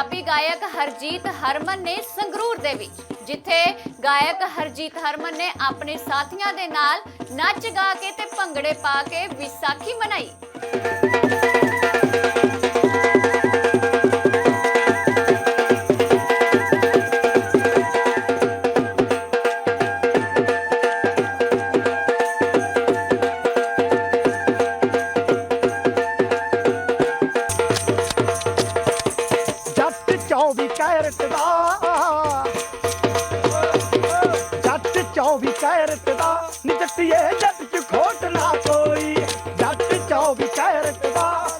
ਪੰਜਾਬੀ ਗਾਇਕ ਹਰਜੀਤ ਹਰਮਨ ਨੇ ਸੰਗਰੂਰ ਦੇ ਵਿੱਚ, ਜਿੱਥੇ ਗਾਇਕ ਹਰਜੀਤ ਹਰਮਨ ਨੇ ਆਪਣੇ ਸਾਥੀਆਂ ਦੇ ਨਾਲ ਨੱਚ ਗਾ ਕੇ ਤੇ ਭੰਗੜੇ ਪਾ ਕੇ ਵਿਸਾਖੀ ਮਨਾਈ। Bye.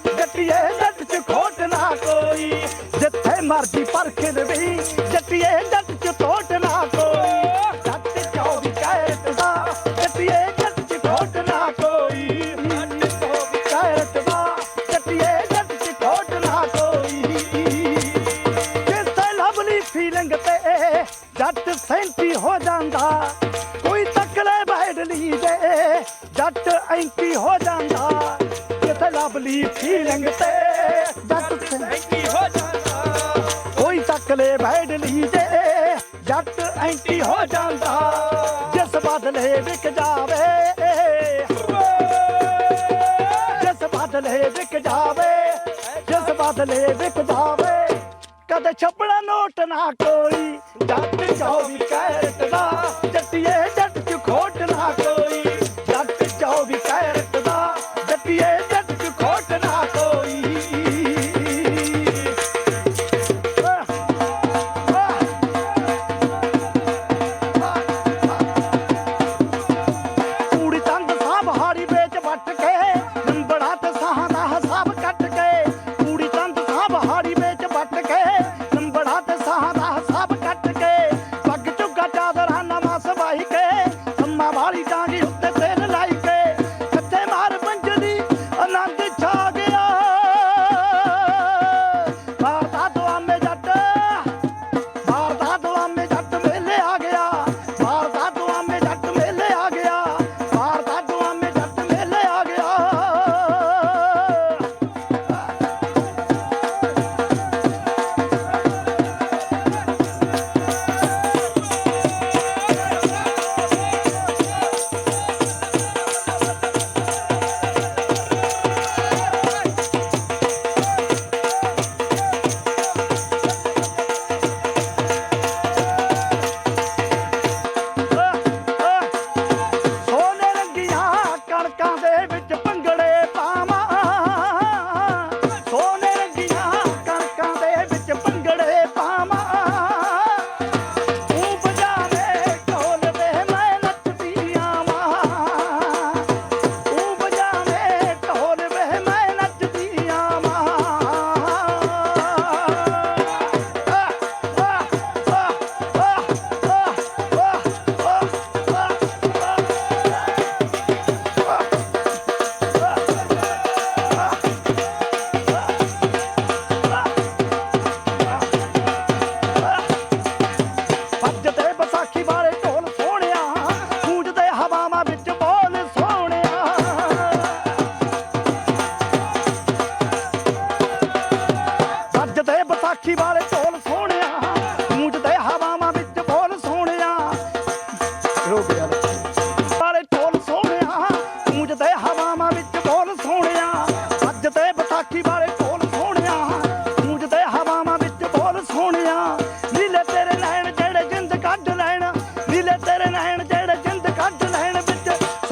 ਜਾਵੇ, ਜਿਸ ਬਦਲੇ ਵਿਕ ਜਾਵੇ, ਜਿਸ ਬਦਲੇ ਵਿਕ ਜਾਵੇ, ਕਦੇ ਛੱਪੜਾ ਨੋਟ ਨਾ ਕੋਈ, ਜੱਟ ਚੌਵੀ ਕੈਰਟ ਦਾ।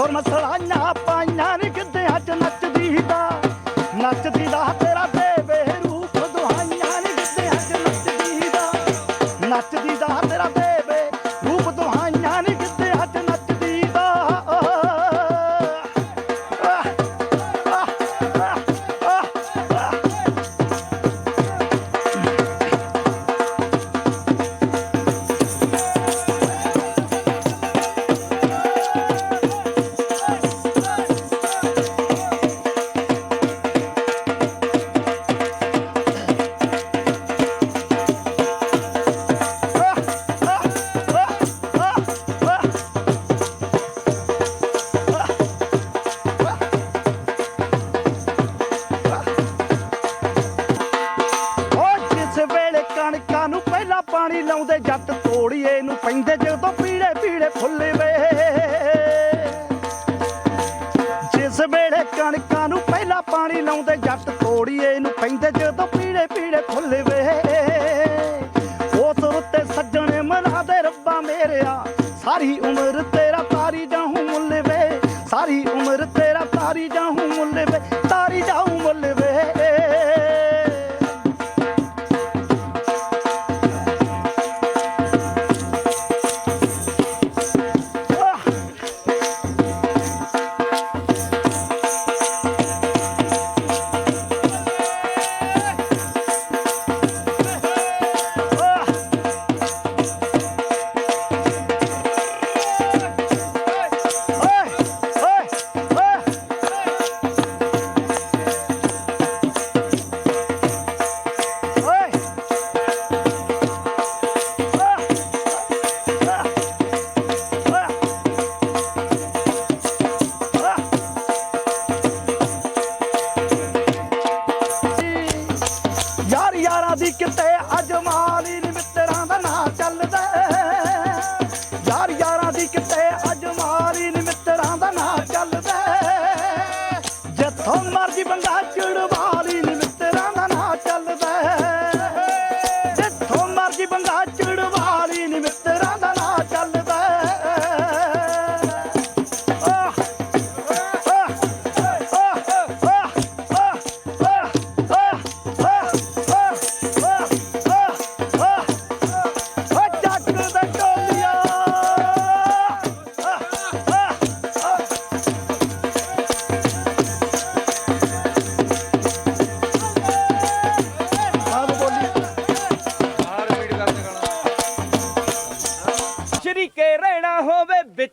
什么车了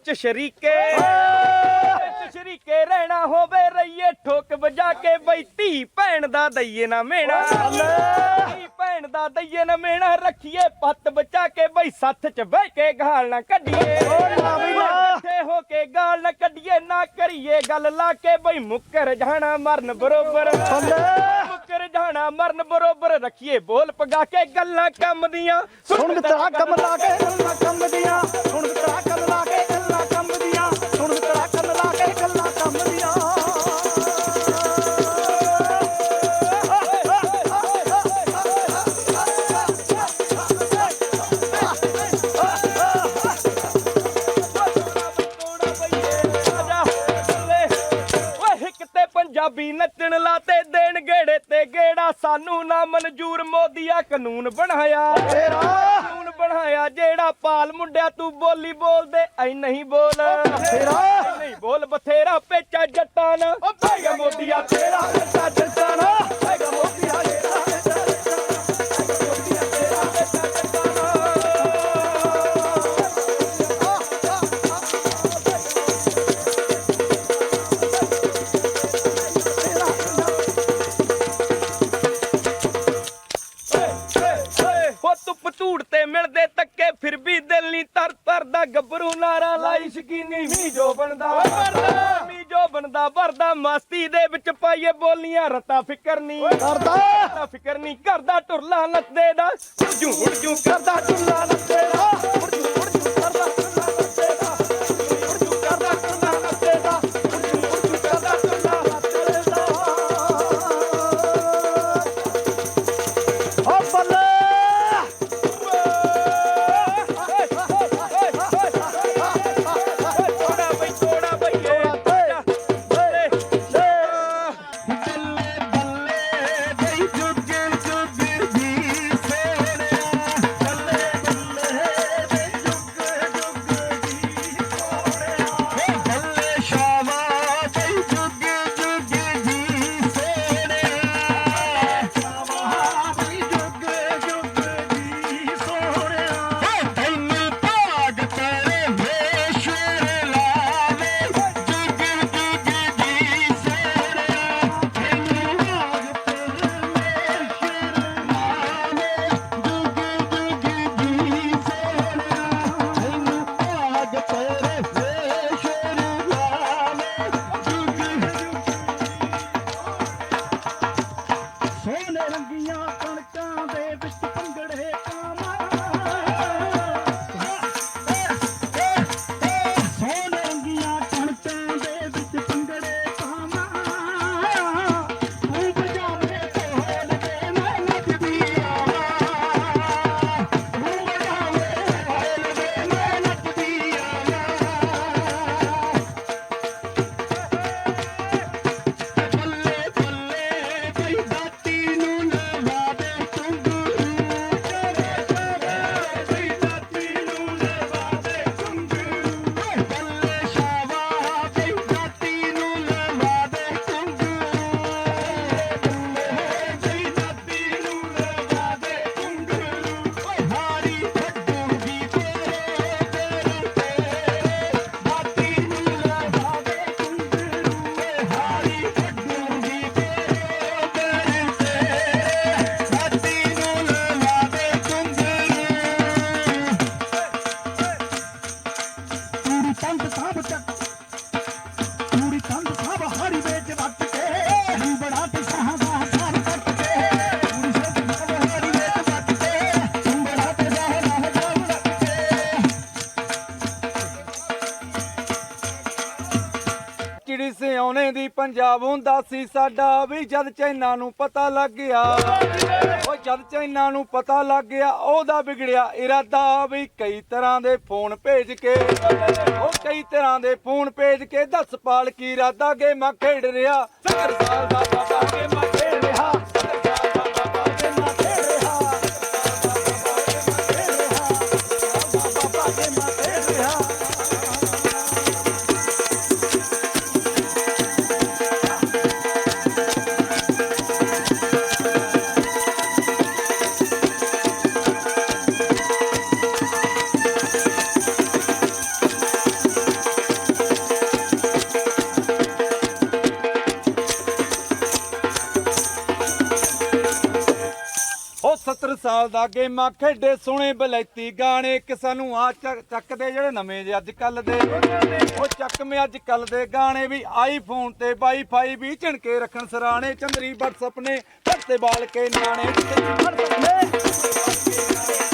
ਵਿੱਚ ਸ਼ਰੀਕੇ ਵਿੱਚ ਸ਼ਰੀਕੇ ਰਹਿਣਾ ਹੋਵੇ ਰਈਏ ਠੋਕ ਵਜਾ ਕੇ ਬਈ ਧੀ ਭੈਣ ਦਾ ਦਈਏ ਨਾ ਮੇਣਾ। ਧੀ ਭੈਣ ਦਾ ਦਈਏ ਨਾ ਮੇਣਾ ਰੱਖੀਏ ਪੱਤ ਬਚਾ ਕੇ ਬਈ ਸੱਥ ਚ ਬਹਿ ਕੇ ਗਾਲ ਨਾ ਕੱਢੀਏ। ਇਕੱਠੇ ਹੋ ਕੇ ਗਾਲ ਨਾ ਕੱਢੀਏ ਨਾ ਕਰੀਏ ਗੱਲ ਲਾ ਕੇ ਬਈ ਮੁੱਕਰ ਜਾਣਾ ਮਰਨ ਬਰੋਬਰ। ਮੁੱਕਰ ਜਾਣਾ ਮਰਨ ਬਰੋਬਰ ਰੱਖੀਏ ਬੋਲ ਪਗਾ ਕੇ ਗੱਲਾਂ ਕੰਮ ਦੀਆਂ। ਸੁਣ ਤੇਰਾ ਕੰਮ ਲਾ ਕੇ। ਗੱਲਾਂ ਕੰਮ ਦੀਆਂ ਸੁਣ ਤੇਰਾ ਕੰਮ ਲਾ ਕੇ ਕਾਨੂੰਨ ਬਣਾਇਆ। ਤੇਰਾ। ਕਾਨੂੰਨ ਬਣਾਇਆ ਜਿਹੜਾ ਪਾਲ ਮੁੰਡਿਆ ਤੂੰ ਬੋਲੀ ਬੋਲਦੇ ਐ ਨਹੀਂ ਬੋਲ। ਤੇਰਾ ਨਹੀਂ ਬੋਲ ਬਥੇਰਾ ਪੇਚਾ ਜੱਟਾਂ ਨਾ ਓ ਭਾਈਆ ਮੋਦੀਆ ਤੇਰਾ ਬੱਚਾ ਪੰਜਾਬ ਹੁੰਦਾ ਸੀ, ਸਾਡਾ ਵੀ ਜਦ ਚੈਨਾ ਨੂੰ ਪਤਾ ਲੱਗ ਗਿਆ। ਉਹ ਜਦ ਚੈਨਾ ਨੂੰ ਪਤਾ ਲੱਗ ਗਿਆ, ਉਹਦਾ ਵਿਗੜਿਆ ਇਰਾਦਾ ਵੀ ਕਈ ਤਰ੍ਹਾਂ ਦੇ ਫੋਨ ਭੇਜ ਕੇ। ਉਹ ਕਈ ਤਰ੍ਹਾਂ ਦੇ ਫੋਨ ਭੇਜ ਕੇ, ਦੱਸ ਪਾਲ ਕੀ ਇਰਾਦਾ ਗੇਮਾਂ ਖੇਡ ਰਿਹਾ। 70 ਸਾਲ ਦਾ ਬਾਬਾ ਗੇਮਾਂ ਸਾਲ ਦਾ ਖੇਡੇ ਸੋਹਣੇ ਬਲੈਤੀ ਗਾਣੇ ਕਿ ਸਾਨੂੰ ਆ ਚੱਕਦੇ ਜਿਹੜੇ ਨਵੇਂ ਜੇ ਅੱਜ ਕੱਲ ਦੇ। ਉਹ ਚੱਕ ਮੇ ਅੱਜ ਕੱਲ ਦੇ ਗਾਣੇ ਵੀ ਆਈਫੋਨ ਤੇ ਵਾਈਫਾਈ ਵੀ ਝਣਕੇ ਰੱਖਣ ਸਰਾਣੇ, ਚੰਦਰੀ WhatsApp ਨੇ ਧਰਤੇ ਬਾਲ ਕੇ ਨਿਆਣੇ WhatsApp ਨੇ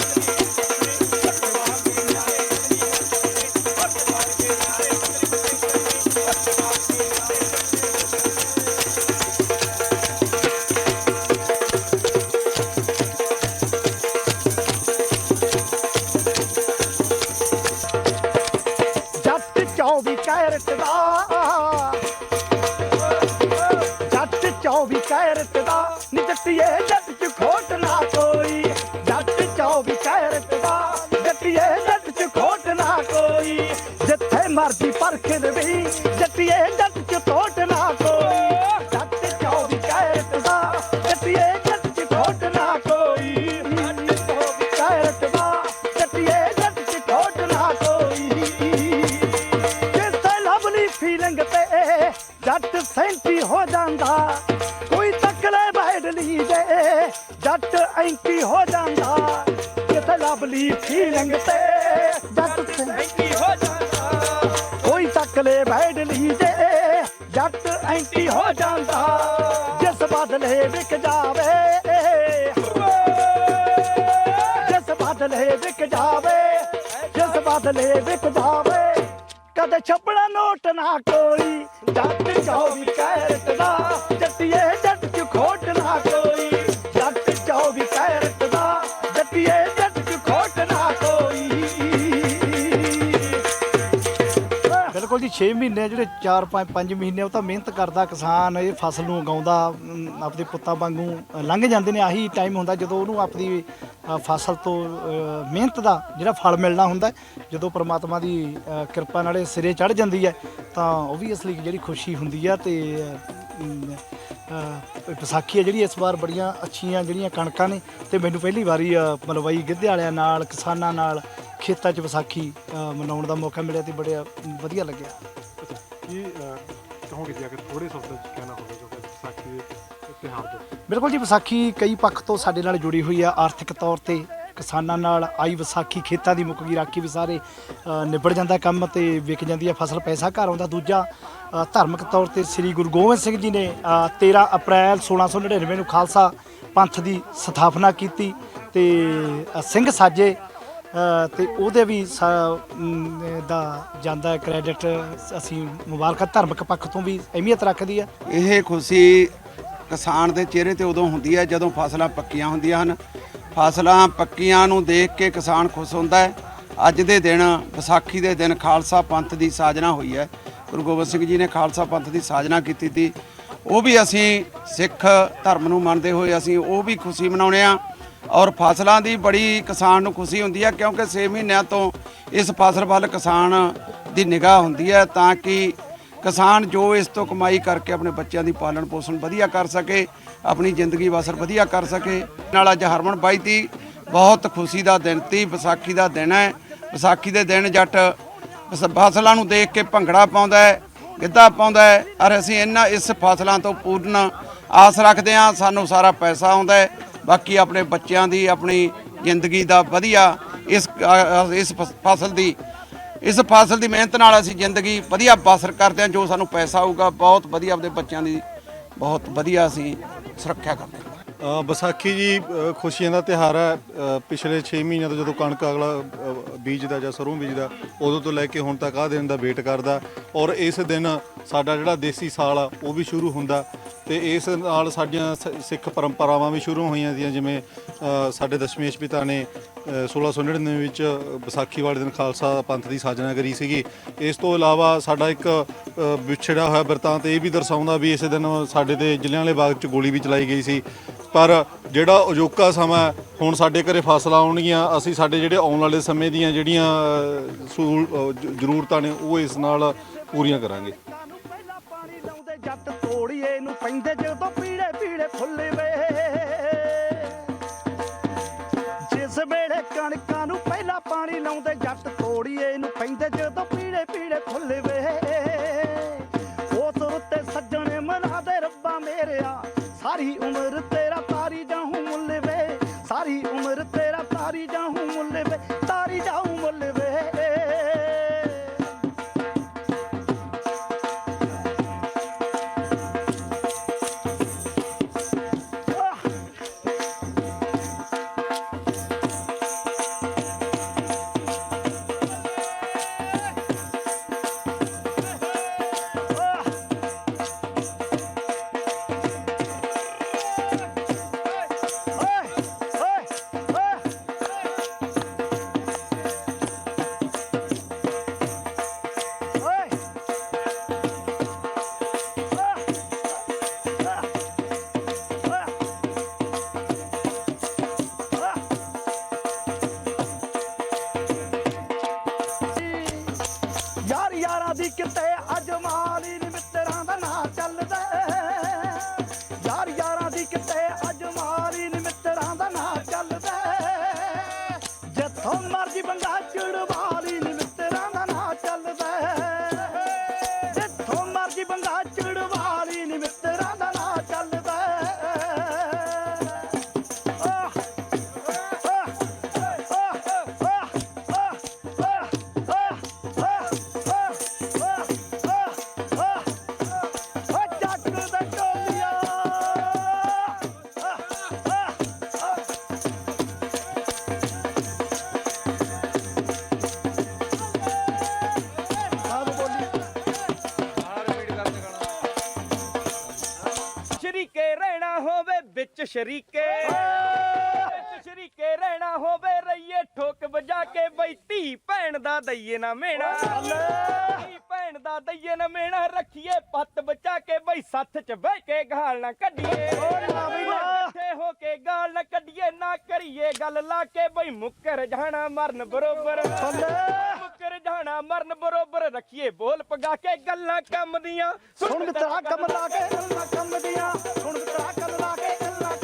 ਨੀ ਐਂਟੀ ਹੋ ਜਾਂਦਾ, ਜਿਸ ਬਦਲੇ ਵਿਕ ਜਾਵੇ, ਜਿਸ ਬਦਲੇ ਵਿਕ ਜਾਵੇ, ਜਿਸ ਬਦਲੇ ਵਿਕ ਜਾਵੇ, ਕਦੇ ਛੱਪੜਾ ਨੋਟ ਨਾ ਕੋਈ, ਜੱਟ ਚੌਵੀ ਕੈਰਟ ਦਾ ਜੱਟੀਏ 6 ਮਹੀਨੇ ਜਿਹੜੇ 4 5 5 ਮਹੀਨੇ ਉਹ ਤਾਂ ਮਿਹਨਤ ਕਰਦਾ ਕਿਸਾਨ ਇਹ ਫਸਲ ਨੂੰ ਉਗਾਉਂਦਾ ਅਮ, ਆਪਦੇ ਪੁੱਤਾਂ ਵਾਂਗੂ ਅ, ਲੰਘ ਜਾਂਦੇ ਨੇ ਆਹੀ ਟਾਈਮ ਹੁੰਦਾ ਜਦੋਂ ਉਹਨੂੰ ਆਪਦੀ ਅ, ਫਸਲ ਤੋਂ ਅ, ਮਿਹਨਤ ਦਾ ਜਿਹੜਾ ਫਲ ਮਿਲਣਾ ਹੁੰਦਾ ਹੈ। ਜਦੋਂ ਪ੍ਰਮਾਤਮਾ ਦੀ ਅ, ਕਿਰਪਾ ਨਾਲੇ ਸਿਰੇ ਚੜ ਜਾਂਦੀ ਹੈ ਤਾਂ ਉਹ ਵੀ ਅਸਲੀ ਜਿਹੜੀ ਖੁਸ਼ੀ ਹੁੰਦੀ ਆ ਤੇ ਅਮ, ਵਿਸਾਖੀ ਹੈ ਜਿਹੜੀ ਇਸ ਵਾਰ ਬੜੀਆਂ ਅੱਛੀਆਂ ਜਿਹੜੀਆਂ ਕਣਕਾਂ ਨੇ ਤੇ ਮੈਨੂੰ ਪਹਿਲੀ ਵਾਰੀ ਅ, ਮਲਵਈ ਗਿੱਧੇ ਵਾਲਿਆਂ ਨਾਲ ਕਿਸਾਨਾਂ ਨਾਲ ਖੇਤਾਂ 'ਚ ਵਿਸਾਖੀ ਅ, ਮਨਾਉਣ ਦਾ ਮੌਕਾ ਮਿਲਿਆ ਤੇ ਬੜਿਆ ਵਧੀਆ ਲੱਗਿਆ। ਕੀ ਅਹ, ਕਹੋਗੇ ਜੇ ਅਗਰ ਥੋੜੇ ਸ਼ਬਦਾਂ ਚ ਕਹਿਣਾ ਹੋਵੇ ਜੋ ਕਿ ਵਿਸਾਖੀ ਦੇ ਤਿਉਹਾਰ ਦੇ ਬਿਲਕੁਲ ਜੀ ਵਿਸਾਖੀ ਕਈ ਪੱਖ ਤੋਂ ਸਾਡੇ ਨਾਲ ਜੁੜੀ ਹੋਈ ਆ ਆਰਥਿਕ ਤੌਰ ਤੇ ਕਿਸਾਨਾਂ ਨਾਲ ਆਈ ਵਿਸਾਖੀ ਖੇਤਾਂ ਦੀ ਮੁੱਕ ਗਈ ਰਾਖੀ ਵੀ ਸਾਰੇ ਨਿਬੜ ਜਾਂਦਾ ਕੰਮ ਤੇ ਵਿਕ ਜਾਂਦੀ ਹੈ ਫਸਲ ਪੈਸਾ ਘਰ ਆਉਂਦਾ। ਦੂਜਾ ਧਾਰਮਿਕ ਤੌਰ ਤੇ ਸ੍ਰੀ ਗੁਰੂ ਗੋਬਿੰਦ ਸਿੰਘ ਜੀ ਨੇ ਅ, 13 ਅਪ੍ਰੈਲ 1699 ਨੂੰ ਖਾਲਸਾ ਪੰਥ ਦੀ ਸਥਾਪਨਾ ਕੀਤੀ ਤੇ ਸਿੰਘ ਸਾਜੇ ਅ, ਤੇ ਉਹਦੇ ਵੀ ਦਾ ਜਾਂਦਾ ਕ੍ਰੈਡਿਟ ਅਸੀਂ ਮੁਬਾਰਕਾਂ ਧਾਰਮਿਕ ਪੱਖ ਤੋਂ ਵੀ ਅਹਿਮੀਅਤ ਰੱਖਦੀ ਆ ਇਹ ਖੁਸ਼ੀ ਕਿਸਾਨ ਦੇ ਚਿਹਰੇ ਤੇ ਉਦੋਂ ਹੁੰਦੀ ਹੈ ਜਦੋਂ ਫਸਲਾਂ ਪੱਕੀਆਂ ਹੁੰਦੀਆਂ ਹਨ। ਫਸਲਾਂ ਪੱਕੀਆਂ ਨੂੰ ਦੇਖ ਕੇ ਕਿਸਾਨ ਖੁਸ਼ ਹੁੰਦਾ ਹੈ। ਅੱਜ ਦੇ ਦਿਨ, ਵਿਸਾਖੀ ਦੇ ਦਿਨ ਖਾਲਸਾ ਪੰਥ ਦੀ ਸਾਜਨਾ ਹੋਈ ਹੈ। ਗੁਰੂ ਗੋਬਿੰਦ ਸਿੰਘ ਜੀ ਨੇ ਖਾਲਸਾ ਪੰਥ ਦੀ ਸਾਜਨਾ ਕੀਤੀ ਸੀ। ਉਹ ਵੀ ਅਸੀਂ ਸਿੱਖ ਧਰਮ ਨੂੰ ਮੰਨਦੇ ਹੋਏ ਅਸੀਂ ਉਹ ਵੀ ਖੁਸ਼ੀ ਮਨਾਉਣੇ ਆ ਔਰ ਫਸਲਾਂ ਦੀ ਬੜੀ ਕਿਸਾਨ ਨੂੰ ਖੁਸ਼ੀ ਹੁੰਦੀ ਹੈ ਕਿਉਂਕਿ 6 ਮਹੀਨਿਆਂ ਤੋਂ ਇਸ ਫਸਲ ਵੱਲ ਕਿਸਾਨ ਦੀ ਨਿਗਾਹ ਹੁੰਦੀ ਹੈ ਤਾਂ ਕਿ ਕਿਸਾਨ ਜੋ ਇਸ ਤੋਂ ਕਮਾਈ ਕਰਕੇ ਆਪਣੇ ਬੱਚਿਆਂ ਦੀ ਪਾਲਣ ਪੋਸ਼ਣ ਵਧੀਆ ਕਰ ਸਕੇ, ਆਪਣੀ ਜ਼ਿੰਦਗੀ ਬਸਰ ਵਧੀਆ ਕਰ ਸਕੇ, ਨਾਲ ਅੱਜ ਹਰਮਨ ਬਾਈ ਦੀ ਬਹੁਤ ਖੁਸ਼ੀ ਦਾ ਦਿਨ ਤੀ, ਵਿਸਾਖੀ ਦਾ ਦਿਨ ਹੈ। ਵਿਸਾਖੀ ਦੇ ਦਿਨ ਜੱਟ ਫਸਲਾਂ ਨੂੰ ਦੇਖ ਕੇ ਭੰਗੜਾ ਪਾਉਂਦਾ ਹੈ, ਗਿੱਧਾ ਪਾਉਂਦਾ ਹੈ, ਔਰ ਅਸੀਂ ਇਹਨਾਂ ਇਸ ਫਸਲਾਂ ਤੋਂ ਪੂਰਨ ਆਸ ਰੱਖਦੇ ਹਾਂ, ਸਾਨੂੰ ਸਾਰਾ ਪੈਸਾ ਆਉਂਦਾ ਹੈ। ਬਾਕੀ ਆਪਣੇ ਬੱਚਿਆਂ ਦੀ ਆਪਣੀ ਜ਼ਿੰਦਗੀ ਦਾ ਵਧੀਆ ਇਸ ਇਸ ਫਸ- ਫਸਲ ਦੀ ਇਸ ਫਸਲ ਦੀ ਮਿਹਨਤ ਨਾਲ ਅਸੀਂ ਜ਼ਿੰਦਗੀ ਵਧੀਆ ਬਸਰ ਕਰਦੇ ਹਾਂ ਜੋ ਸਾਨੂੰ ਪੈਸਾ ਆਊਗਾ ਬਹੁਤ ਵਧੀਆ ਆਪਣੇ ਬੱਚਿਆਂ ਦੀ ਬਹੁਤ ਵਧੀਆ ਅਸੀਂ ਸੁਰੱਖਿਆ ਕਰਦੇ ਹਾਂ। ਵਿਸਾਖੀ ਜੀ ਖੁਸ਼ੀਆਂ ਦਾ ਤਿਹਾਰ ਹੈ। ਪਿਛਲੇ 6 ਮਹੀਨਿਆਂ ਤੋਂ ਜਦੋਂ ਕਣਕ ਅਗਲਾ ਅ, ਬੀਜਦਾ ਜਾਂ ਸਰੋਂ ਬੀਜਦਾ ਉਦੋਂ ਤੋਂ ਲੈ ਕੇ ਹੁਣ ਤੱਕ ਆਹ ਦਿਨ ਦਾ ਵੇਟ ਕਰਦਾ। ਔਰ ਇਸ ਦਿਨ ਸਾਡਾ ਜਿਹੜਾ ਦੇਸੀ ਸਾਲ ਆ ਉਹ ਵੀ ਸ਼ੁਰੂ ਹੁੰਦਾ। ਤੇ ਇਸ ਨਾਲ ਸਾਡੀਆਂ ਸ- ਸਿੱਖ ਪਰੰਪਰਾਵਾਂ ਵੀ ਸ਼ੁਰੂ ਹੋਈਆਂ ਦੀਆਂ ਜਿਵੇਂ ਸਾਡੇ ਦਸ਼ਮੇਸ਼ ਪਿਤਾ ਨੇ 1699 ਵਿੱਚ ਵਿਸਾਖੀ ਵਾਲੇ ਦਿਨ ਖਾਲਸਾ ਪੰਥ ਦੀ ਸਾਜਨਾ ਕਰੀ ਸੀਗੀ। ਇਸ ਤੋਂ ਇਲਾਵਾ ਸਾਡਾ ਇੱਕ ਵਿਛੜਿਆ ਹੋਇਆ ਬਿਰਤਾਂਤ ਇਹ ਵੀ ਦਰਸਾਉਂਦਾ ਵੀ ਇਸੇ ਦਿਨ ਸਾਡੇ ਤੇ ਜ਼ਿਲ੍ਹਿਆਂਵਾਲੇ ਬਾਗ 'ਚ ਗੋਲੀ ਵੀ ਚਲਾਈ ਗਈ ਸੀ। ਪਰ ਜਿਹੜਾ ਅਜੋਕਾ ਸਮਾਂ ਹੁਣ ਸਾਡੇ ਘਰੇ ਫਸਲਾਂ ਆਉਣਗੀਆਂ ਅਸੀਂ ਸਾਡੇ ਜਿਹੜੇ ਆਉਣ ਵਾਲੇ ਸਮੇਂ ਦੀਆਂ ਜਿਹੜੀਆਂ ਅ, ਜ਼ਰੂਰਤਾਂ ਨੇ ਉਹ ਇਸ ਨਾਲ ਪੂਰੀਆਂ ਕਰਾਂਗੇ। ਜੱਟ ਤੋੜੀਏ ਨੂੰ ਪੈਂਦੇ ਜਦੋਂ ਪੀੜੇ ਪੀੜੇ ਫੁੱਲ ਵੇ ਪਾਣੀ ਲਾਉਂਦੇ ਜੱਟ ਤੋੜੀਏ ਨੂੰ ਪੈਂਦੇ ਜਦੋਂ ਪੀੜੇ ਪੀੜੇ ਫੁੱਲ ਸ਼ਰੀਕੇ। ਵਿੱਚ ਸ਼ਰੀਕੇ ਰਹਿਣਾ ਹੋਵੇ ਰਈਏ ਠੋਕ ਵਜਾ ਕੇ ਬਈ ਧੀ ਭੈਣ ਦਾ ਦਈਏ ਨਾ ਮੇਣਾ। ਧੀ ਭੈਣ ਦਾ ਦਈਏ ਨਾ ਮੇਣਾ ਰੱਖੀਏ ਪੱਤ ਬਚਾ ਕੇ ਬਈ ਸੱਥ ਚ ਬਹਿ ਕੇ ਗਾਲ ਨਾ ਕੱਢੀਏ। ਇਕੱਠੇ ਹੋ ਕੇ ਗਾਲ ਨਾ ਕੱਢੀਏ ਨਾ ਕਰੀਏ ਗੱਲ ਲਾ ਕੇ ਬਈ ਮੁੱਕਰ ਜਾਣਾ ਮਰਨ ਬਰੋਬਰ। ਮੁੱਕਰ ਜਾਣਾ ਮਰਨ ਬਰੋਬਰ ਰੱਖੀਏ ਬੋਲ ਪਗਾ ਕੇ ਗੱਲਾਂ ਕੰਮ ਦੀਆਂ। ਸੁਣ ਤੇਰਾ ਕੰਮ ਲਾ ਕੇ ਗੱਲਾਂ ਕੰਮ ਦੀਆਂ। ਸੁਣ ਤੇਰਾ ਕੰਮ ਲਾ ਕੇ ਗੱਲਾਂ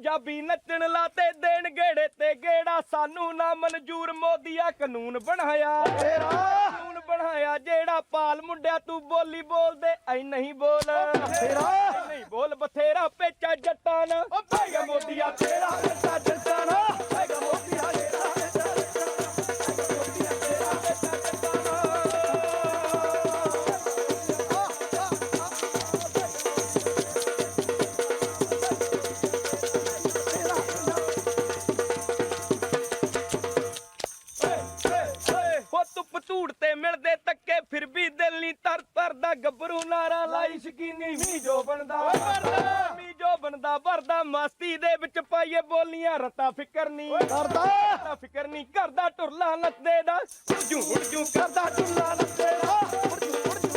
ਪੰਜਾਬੀ ਨੱਚਣ ਲਾਤੇ ਦੇਣ ਗੇੜੇ ਤੇ ਗੇੜਾ। ਸਾਨੂੰ ਨਾ ਮਨਜ਼ੂਰ ਮੋਦੀਆ ਕਾਨੂੰਨ ਬਣਾਇਆ। ਕਾਨੂੰਨ ਬਣਾਇਆ ਜਿਹੜਾ ਪਾਲ ਮੁੰਡਿਆ ਤੂੰ ਬੋਲੀ ਬੋਲਦੇ ਐ ਨਹੀਂ ਬੋਲ। ਨਹੀਂ ਬੋਲ ਬਥੇਰਾ ਪੇਚਾ ਜੱਟਾਂ ਨਾ ਓ ਭਾਈਆ ਮੋਦੀਆ ਤੇਰਾ ਜੱਟਾ ਜੱਟਾ ਲਾਈ ਸ਼ਕੀਨੀ ਮੀ ਜੋ ਬਣਦਾ। ਵਰਦਾ। ਮੀ ਜੋ ਬਣਦਾ ਵਰਦਾ। ਮਸਤੀ ਦੇ ਵਿੱਚ ਪਾਈਏ ਬੋਲੀਆਂ ਰਤਾ ਫਿਕਰ ਨਹੀਂ ਕਰਦਾ ਰਤਾ ਫਿਕਰ ਨਹੀਂ ਕਰਦਾ ਟੁਰਲਾ ਨੱਚਦੇ ਦਾ। ਝੂੜ ਝੂੜ ਕਰਦਾ ਕਰਦਾ ਟੁੱਲਾ ਨੱਚੇਰਾ ਉੜ ਜੂ ਉੜ